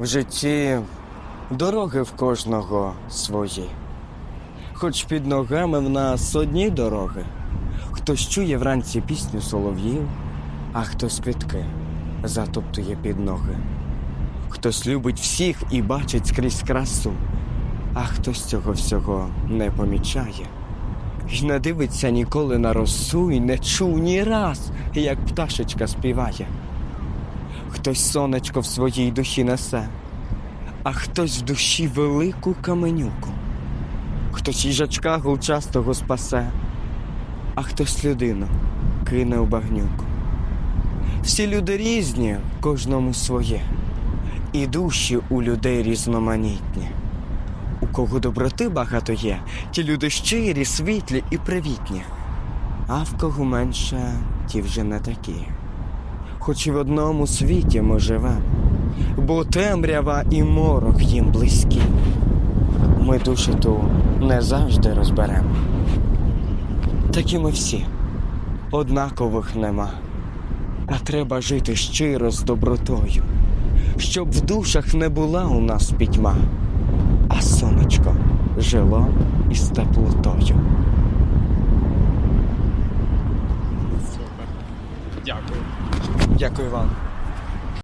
В житті дороги в кожного свої. Хоч під ногами в нас одні дороги. Хтось чує вранці пісню солов'їв, а хтось квітки затоптує під ноги. Хтось любить всіх і бачить скрізь красу, а хтось цього всього не помічає. І не дивиться ніколи на росу, і не чув ні раз, як пташечка співає. Хтось сонечко в своїй душі несе, а хтось в душі велику каменюку. Хтось їжачка гулчастого спасе, а хтось людину кине у багнюку. Всі люди різні, кожному своє, і душі у людей різноманітні. У кого доброти багато є, ті люди щирі, світлі і привітні. А в кого менше, ті вже не такі. Хоч в одному світі ми живемо, бо темрява і морок їм близькі. Ми душу ту не завжди розберемо. Такі ми всі, однакових нема. А треба жити щиро з добротою, щоб в душах не була у нас пітьма, а сонечко жило із теплотою. Дякую. Дякую вам.